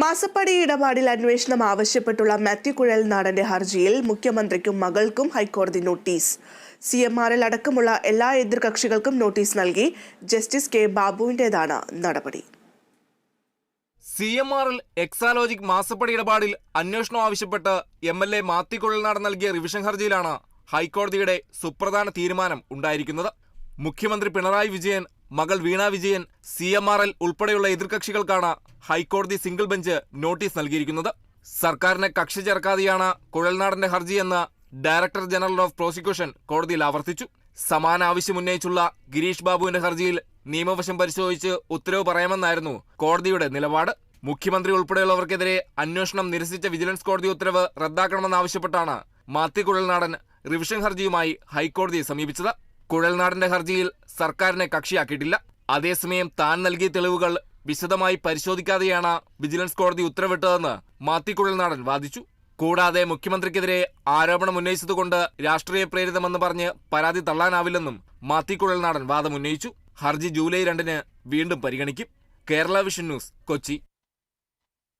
മാസപ്പടി ഇടപാടിൽ അന്വേഷണം ആവശ്യപ്പെട്ടുള്ള മാത്യു കുഴൽ നാടന്റെ ഹർജിയിൽ മുഖ്യമന്ത്രിക്കും മകൾക്കും ഹൈക്കോടതി നോട്ടീസ്. സി എം ആറിൽ അടക്കമുള്ള എല്ലാ എതിർകക്ഷികൾക്കും നോട്ടീസ് നൽകി ജസ്റ്റിസ് കെ ബാബുവിന്റെതാണ് നടപടി. സി എം ആറിൽ എക്സാലോജിക് മാസപ്പടി ഇടപാടിൽ അന്വേഷണം ആവശ്യപ്പെട്ട് എം എൽ എ മാത്തിക്കുഴൽനാട് നൽകിയ റിവിഷൻ ഹർജിയിലാണ് ഹൈക്കോടതിയുടെ സുപ്രധാന തീരുമാനം ഉണ്ടായിരിക്കുന്നത്. മുഖ്യമന്ത്രി പിണറായി വിജയൻ മകൾ Veena Vijayan C M R L ഉൾപ്പെടെയുള്ള എതിർകക്ഷികൾക്കാണ് ഹൈക്കോടതി സിംഗിൾ ബെഞ്ച് നോട്ടീസ് നൽകിയിരിക്കുന്നത്. സർക്കാരിനെ കക്ഷി ചേർക്കാതെയാണ് കുഴൽനാടന്റെ ഹർജിയെന്ന് ഡയറക്ടർ ജനറൽ ഓഫ് പ്രോസിക്യൂഷൻ കോടതിയിൽ ആവർത്തിച്ചു. സമാന ആവശ്യം ഉന്നയിച്ചുള്ള ഗിരീഷ് ബാബുവിന്റെ ഹർജിയിൽ നിയമവശം പരിശോധിച്ച് ഉത്തരവ് പറയാമെന്നായിരുന്നു കോടതിയുടെ നിലപാട്. മുഖ്യമന്ത്രി ഉൾപ്പെടെയുള്ളവർക്കെതിരെ അന്വേഷണം നിരസിച്ച വിജിലൻസ് കോടതി ഉത്തരവ് റദ്ദാക്കണമെന്നാവശ്യപ്പെട്ടാണ് മാത്തി കുഴൽനാടൻ റിവിഷൻ ഹർജിയുമായി ഹൈക്കോടതിയെ സമീപിച്ചത്. കുഴൽനാടന്റെ ഹർജിയിൽ സർക്കാരിനെ കക്ഷിയാക്കിയിട്ടില്ല. അതേസമയം താൻ നൽകിയ തെളിവുകൾ വിശദമായി പരിശോധിക്കാതെയാണ് വിജിലൻസ് കോടതി ഉത്തരവിട്ടതെന്ന് മാത്തിക്കുഴൽ നാടൻ വാദിച്ചു. കൂടാതെ മുഖ്യമന്ത്രിക്കെതിരെ ആരോപണം ഉന്നയിച്ചതുകൊണ്ട് രാഷ്ട്രീയ പ്രേരിതമെന്ന് പറഞ്ഞ് പരാതി തള്ളാനാവില്ലെന്നും മാത്തിക്കുഴൽ നാടൻ വാദമുന്നയിച്ചു ഹർജി ജൂലൈ രണ്ടിന് വീണ്ടും പരിഗണിക്കും. Kerala vision news Kochi.